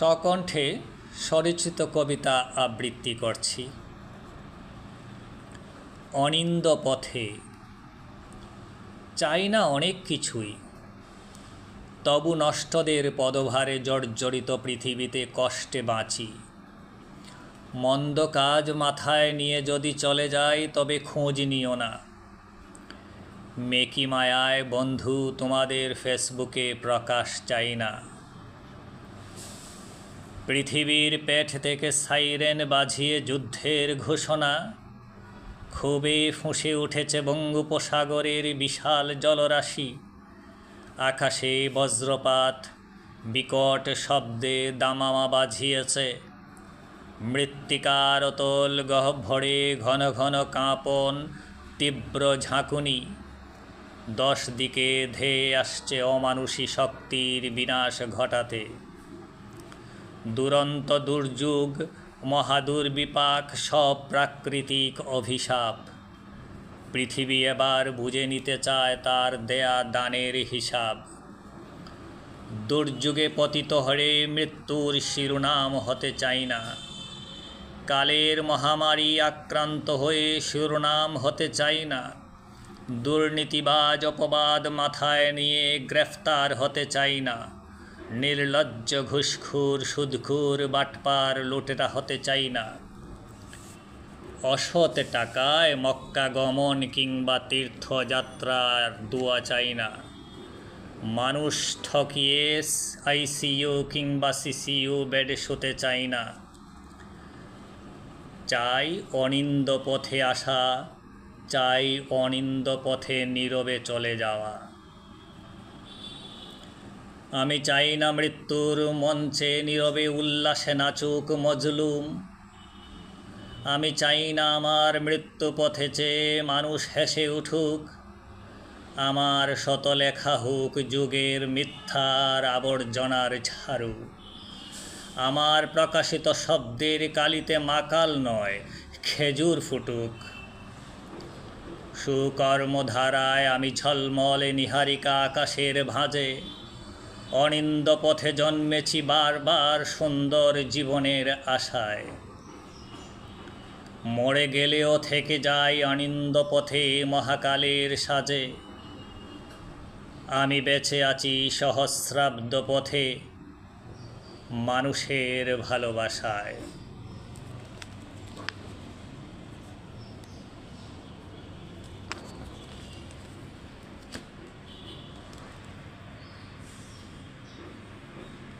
স্বকণ্ঠে স্বরচিত কবিতা আবৃত্তি করছি। অনিন্দ পথে। চাই না অনেক কিছুই। তবু নষ্টদের পদভারে জর্জরিত পৃথিবীতে কষ্টে বাঁচি। মন্দ কাজ মাথায় নিয়ে যদি চলে যায় তবে খোঁজ নিও না। মেকি মায়ায় বন্ধু তোমাদের ফেসবুকে প্রকাশ চাই না। পৃথিবীর পেট থেকে সাইরেন বাজিয়ে যুদ্ধের ঘোষণা। খুবই ফুঁসে উঠেছে বঙ্গোপসাগরের বিশাল জলরাশি। আকাশে বজ্রপাত, বিকট শব্দে দামামা বাজিয়েছে। মৃত্তিকার অতল গহ্বরে ঘন ঘন কাঁপন তীব্র ঝাঁকুনি। দশ দিকে ধেয়ে আসছে অমানুষী শক্তির বিনাশ ঘটাতে। দুরন্ত দুর্যোগ, মহাদুর্বিপাক সব প্রাকৃতিক অভিশাপ। পৃথিবী এবার বুঝে নিতে চায় তার দেয়া দানের হিসাব। দুর্যোগে পতিত হরে মৃত্যুর শিরোনাম হতে চাই না। কালের মহামারী আক্রান্ত হয়ে শিরোনাম হতে চাই না। দুর্নীতিবাজ অপবাদ মাথায় নিয়ে গ্রেফতার হতে চাই না। নির্লজ্জ ঘুষখুর, সুদখুর বাটপার লুটেরা হতে চাই না। অসৎ টাকায় মক্কা গমন কিংবা তীর্থযাত্রার দোয়া চাই না। মানুষ ঠকিয়ে আইসিইউ কিংবা সিসিইউ বেডে শুতে চাই না। চাই অনিন্দ পথে আসা, চাই অনিন্দ পথে নীরবে চলে যাওয়া। আমি চাই না মৃত্যুর মঞ্চে নীরবে উল্লাসে নাচুক মজলুম। আমি চাই না আমার মৃত্যু পথে চেয়ে মানুষ হেসে উঠুক। আমার শত লেখা হোক যুগের মিথ্যার আবর্জনার ঝাড়ু। আমার প্রকাশিত শব্দের কালিতে মাকাল নয়, খেজুর ফুটুক। সুকর্মধারায় আমি ঝলমলে নিহারিকা আকাশের ভাঁজে। অনিন্দ পথে জন্মেছি বারবার সুন্দর জীবনের আশায়। মরে গেলেও থেকে যাই অনিন্দ পথে মহাকালের সাজে। আমি বেঁচে আছি সহস্রাব্দ পথে মানুষের ভালোবাসায়।